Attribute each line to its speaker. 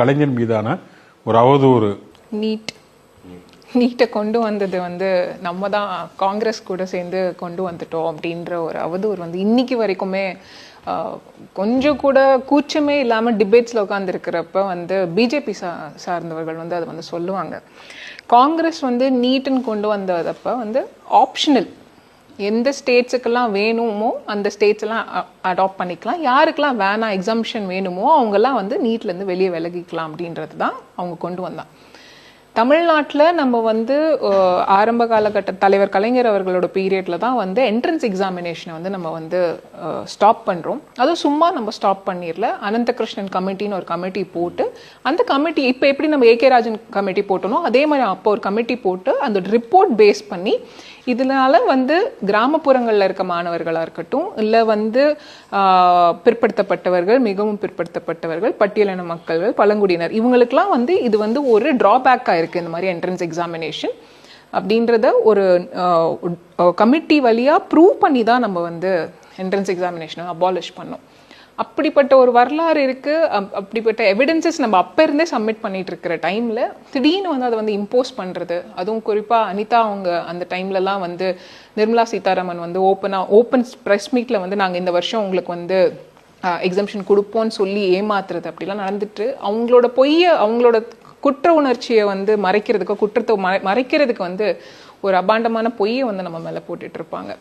Speaker 1: கலைஞர் மீதான ஒரு அவதூறு.
Speaker 2: நீட். நீட்டை கொண்டு வந்தது வந்து நம்ம தான் காங்கிரஸ் கூட சேர்ந்து கொண்டு வந்துட்டோம் அப்படின்ற ஒரு அவதூறு வந்து இன்னைக்கு வரைக்குமே கொஞ்சம் கூட கூச்சமே இல்லாமல் டிபேட்ஸில் உட்காந்துருக்கிறப்ப வந்து பிஜேபி சா சார்ந்தவர்கள் வந்து அதை வந்து சொல்லுவாங்க. காங்கிரஸ் வந்து நீட்டுன்னு கொண்டு வந்ததப்ப வந்து ஆப்ஷனல் எந்த ஸ்டேட்ஸுக்கெல்லாம் வேணுமோ அந்த ஸ்டேட்ஸ்லாம் அடாப்ட் பண்ணிக்கலாம். யாருக்கெல்லாம் வேணாம் எக்ஸம்ஷன் வேணுமோ அவங்கெல்லாம் வந்து நீட்லேருந்து வெளியே விலகிக்கலாம் அப்படின்றது தான் அவங்க கொண்டு வந்தாங்க தமிழ்நாட்டில் நம்ம வந்து ஆரம்ப காலகட்ட தலைவர் கலைஞர் அவர்களோட பீரியடில் தான் வந்து என்ட்ரன்ஸ் எக்ஸாமினேஷனை வந்து நம்ம வந்து ஸ்டாப் பண்ணுறோம் அதுவும் சும்மா நம்ம ஸ்டாப் பண்ணிடல அனந்தகிருஷ்ணன் கமிட்டின்னு ஒரு கமிட்டி போட்டு அந்த கமிட்டி இப்போ எப்படி நம்ம ஏகே ராஜன் கமிட்டி போட்டோனோ அதே மாதிரி அப்போ ஒரு கமிட்டி போட்டு அந்த ரிப்போர்ட் பேஸ் பண்ணி இதனால வந்து கிராமப்புறங்களில் இருக்க மாணவர்களாக இருக்கட்டும் இல்லை வந்து பிற்படுத்தப்பட்டவர்கள் மிகவும் பிற்படுத்தப்பட்டவர்கள் பட்டியலின மக்கள்கள் பழங்குடியினர் இவங்களுக்கெல்லாம் வந்து இது வந்து ஒரு டிராபேக்காக இருக்குது இந்த மாதிரி என்ட்ரன்ஸ் எக்ஸாமினேஷன் அப்படின்றத ஒரு கமிட்டி வழியாக ப்ரூவ் பண்ணி தான் நம்ம வந்து என்ட்ரன்ஸ் எக்ஸாமினேஷனை அபாலிஷ் பண்ணோம். அப்படிப்பட்ட ஒரு வரலாறு இருக்கு அப்- அப்படிப்பட்ட எவிடன்சஸ் நம்ம அப்ப இருந்தே சப்மிட் பண்ணிட்டு இருக்கிற டைம்ல திடீர்னு வந்து அதை வந்து இம்போஸ் பண்றது. அதுவும் குறிப்பாக அனிதா அவங்க அந்த டைம்லலாம் வந்து நிர்மலா சீதாராமன் வந்து ஓப்பனாக ஓப்பன் ப்ரெஸ் மீட்ல வந்து நாங்க இந்த வருஷம் உங்களுக்கு வந்து எக்ஸம்ஷன் கொடுப்போம்னு சொல்லி ஏமாத்துறது அப்படிலாம் நடந்துட்டு அவங்களோட பொய்ய அவங்களோட குற்ற உணர்ச்சியை வந்து மறைக்கிறதுக்கோ குற்றத்தை மறை- மறைக்கிறதுக்கு வந்து ஒரு அபாண்டமான பொய்யை வந்து நம்ம மேலே போட்டுட்டு இருப்பாங்க.